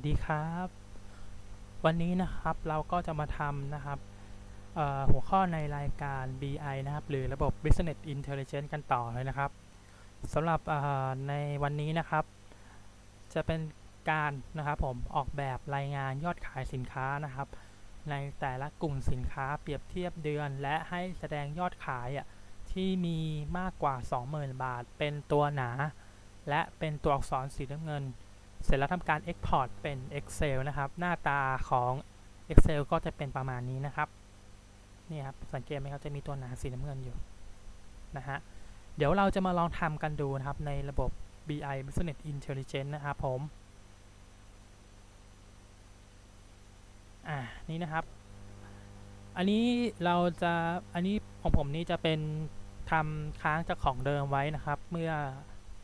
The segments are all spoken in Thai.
สดีครับ วันนี้นะครับเราก็จะมาทำนะครับหัวข้อในรายการ BI นะครับ หรือระบบ Business Intelligence กันต่อเลยนะครับสำหรับในวันนี้นะครับ จะเป็นการนะครับผมออกแบบรายงานยอดขายสินค้านะครับ ในแต่ละกลุ่มสินค้าเปรียบเทียบเดือน และให้แสดงยอดขายอะที่มีมากกว่า 20,000 บาท เป็นตัวหนา และเป็นตัวอักษรสีน้ำเงิน เสร็จแล้วทำการ Export เป็น Excel นะครับ หน้าตาของ Excel ก็จะเป็นประมาณนี้นะครับ นี่ครับ สังเกตไหมครับ จะมีตัวหนาสีน้ำเงินอยู่ นะฮะ เดี๋ยวเราจะมาลองทำกันดูนะครับ ในระบบ BI Business Intelligence นะครับผม อ่า นี่นะครับ อันนี้เราจะ อันนี้ของผมนี่จะเป็นทำค้างจากของเดิมไว้นะครับ เมื่อ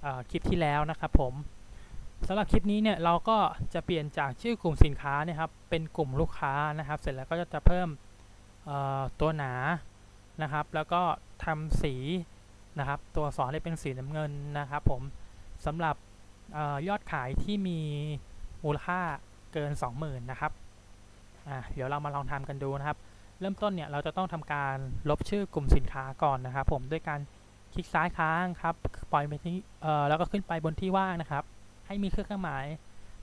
อคลิปที่แล้วนะครับผม สำหรับคลิปนี้เนี่ยเราก็จะเปลี่ยนจากชื่อกลุ่มสินค้านี่ครับ เป็นกลุ่มลูกค้านะครับ เสร็จแล้วก็จะเพิ่มตัวหนานะครับ แล้วก็ทำสีนะครับ ตัวอักษรให้เป็นสีน้ำเงินนะครับ ผมสำหรับออยอดขายที่มีมูลค่าเกิน 20,000นะครับอ่าเดี๋ยวเรามาลองทำกันดูนะครับ เริ่มต้นเนี่ยเราจะต้องทำการลบชื่อกลุ่มสินค้าก่อนนะครับ ผมด้วยการคลิกซ้ายค้างครับ ปล่อยไปที่เออแล้วก็ขึ้นไปบนที่ว่างนะครับ ให้มีเครื่องหมาย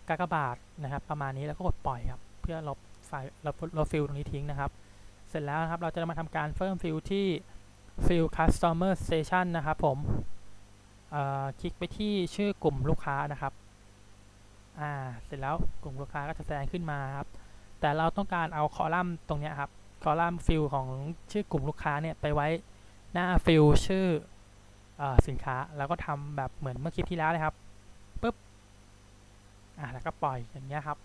กากบาทนะครับ ประมาณนี้แล้วก็กดปล่อยครับ เพื่อลบไฟล์ลบลบฟิลตรงนี้ทิ้งนะครับ เสร็จแล้วนะครับเราจะมาทำการเพิ่มฟิลที่ฟิล customer station นะครับผมคลิกไปที่ชื่อกลุ่มลูกค้านะครับอ่าเสร็จแล้วกลุ่มลูกค้าก็จะแสดงขึ้นมาครับ แต่เราต้องการเอาคอลัมน์ตรงนี้ครับ คอลัมน์ฟิลของชื่อกลุ่มลูกค้าเนี่ยไปไว้หน้าฟิลชื่อออสินค้า แล้วก็ทำแบบเหมือนเมื่อคลิปที่แล้วเลยครับ อ่าแล้วก็ปล่อยอย่างเงี้ยครับ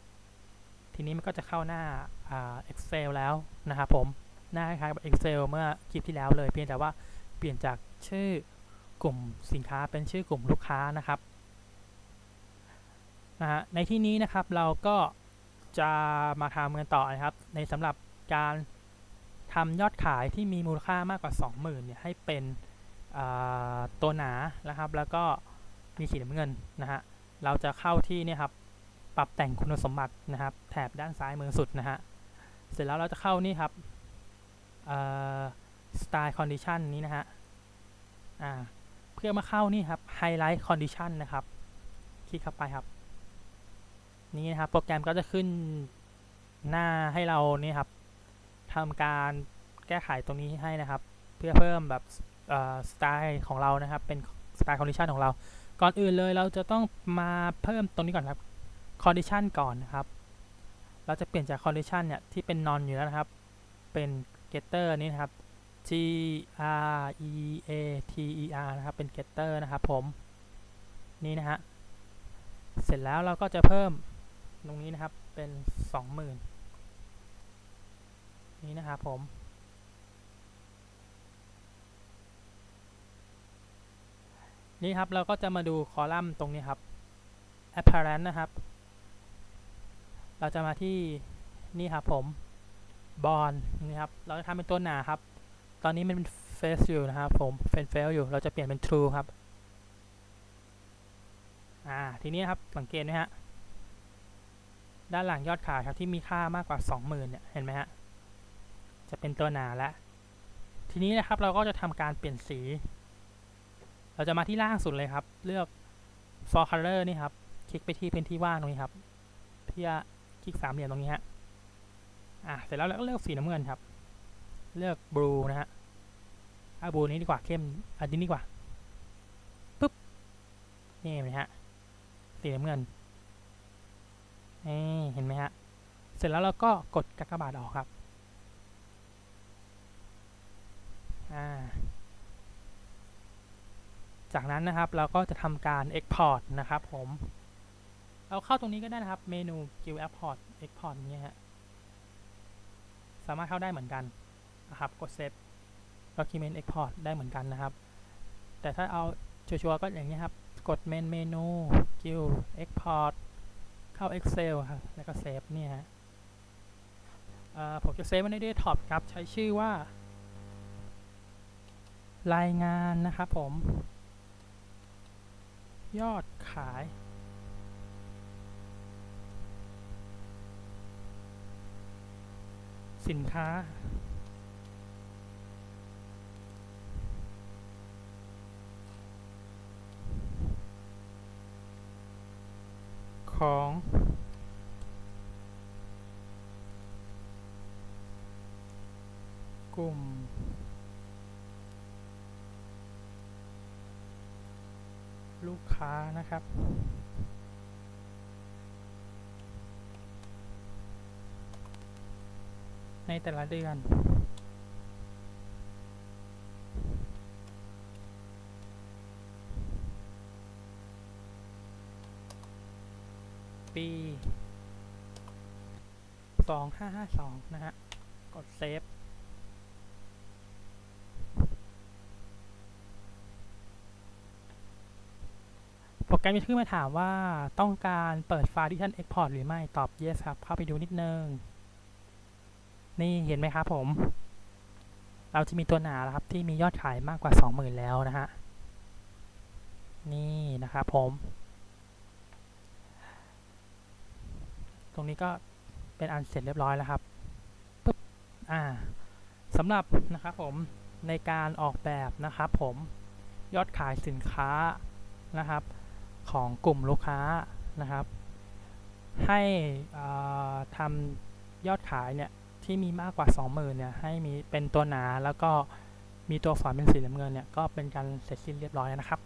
ทีนี้มันก็จะเข้าหน้าอ่า Excel แล้วนะครับผมหน้าคล้ายกับ Excel เมื่อคลิปที่แล้วเลย เพียงแต่ว่าเปลี่ยนจากชื่อกลุ่มสินค้าเป็นชื่อกลุ่มลูกค้านะครับนะฮะในที่นี้นะครับเราก็จะมาทำกันต่อนะครับ ในสำหรับการทำยอดขายที่มีมูลค่ามากกว่า 20,000เนี่ยให้เป็นตัวหนานะครับ แล้วก็มีสีน้ำเงินนะฮะ เราจะเข้าที่นี่ครับ ปรับแต่งคุณสมบัตินะครับ แถบด้านซ้ายมือสุดนะฮะ เสร็จแล้วเราจะเข้านี่ครับเอ่อ style condition นี้นะฮะอ่าเพื่อมาเข้านี่ครับ highlight condition นะครับ คลิกเข้าไปครับ นี่นะครับ โปรแกรมก็จะขึ้นหน้าให้เรานี่ครับทำการแก้ไขตรงนี้ให้นะครับ เพื่อเพิ่มแบบเอ่อสไตล์ของเรานะครับ เป็น style condition ของเรา ก่อนอื่นเลยเราจะต้องมาเพิ่มตรงนี้ก่อนครับ condition ก่อนนะครับ เราจะเปลี่ยนจาก condition เนี่ย ที่เป็น non อยู่แล้วนะครับ เป็น getter นี่นะครับ g r e a t e r นะครับ เป็น getter นะครับผม นี่นะฮะ เสร็จแล้วเราก็จะเพิ่มตรงนี้นะครับ เป็น 20,000 นี่นะครับผม นี่ครับเราก็จะมาดูคอลัมน์ตรงนี้ครับ apparent นะครับ เราจะมาที่นี่ครับผม bond นี่ครับ เราจะทำเป็นตัวหนาครับ ตอนนี้มันเป็น face อยู่นะครับผมเป็น fail อยู่ เราจะเปลี่ยนเป็น true ครับ อ่า ทีนี้ครับสังเกตไหมฮะ ด้านหลังยอดขายครับที่มีค่ามากกว่า 20,000เนี่ย เห็นไหมฮะ จะเป็นตัวหนาแล้ว ทีนี้นะครับเราก็จะทำการเปลี่ยนสี เราจะมาที่ล่างสุดเลยครับ เลือก for color นี่ครับ คลิกไปที่พื้นที่ว่างตรงนี้ครับเพื่อคลิกสามเหลี่ยมตรงนี้ฮะอะเสร็จแล้วเราก็เลือกสีน้ำเงินครับ เลือก blue นะฮะเอา blue นี้ดีกว่าเข้มอันนี้ดีกว่าปุ๊บนี่เห็นไหมฮะสีน้ำเงินนี่เห็นไหมฮะเสร็จแล้วเราก็กดกากบาทออกครับอ่า จากนั้นนะครับเราก็จะทำการ Export นะครับผมเราเข้าตรงนี้ก็ได้นะครับเมนู Guild Export Export อย่างเงี้ยฮะสามารถเข้าได้เหมือนกันนะครับกด Save Document Export ได้เหมือนกันนะครับ แต่ถ้าเอาชัวร์ๆก็อย่างเงี้ครับ กด Main เมนู Guild Export เข้า Excel ครับแล้วก็ Save เนี่ยฮะผมจะเซฟไว้ใน Desktop ครับ ใช้ชื่อว่า รายงานนะครับผม ยอดขาย สินค้า ของ กลุ่ม ลูกค้านะครับ ในแต่ละเดือน ปีสองห้าห้าสองนะฮะ กดเซฟ โปรแกรมจะขึ้นมาถามว่าต้องการเปิดไฟล์ที่ท่าน Export หรือไม่ตอบ yes ครับ เข้าไปดูนิดนึง นี่เห็นไหมครับผม เราจะมีตัวหนาแล้วครับ ที่มียอดขายมากกว่า 20,000 แล้วนะฮะ นี่นะครับผม ตรงนี้ก็เป็นอันเสร็จเรียบร้อยแล้วครับปึ๊บอ่าสำหรับนะครับผมในการออกแบบนะครับผมยอดขายสินค้านะครับ ของกลุ่มลูกค้านะครับ ให้ทำยอดขายเนี่ยที่มีมากกว่า 20,000เนี่ยให้มีเป็นตัวหนาแล้วก็มีตัวฝาเป็นสีน้ำเงินเนี่ยก็เป็นการเสร็จสิ้นเรียบร้อยนะครับ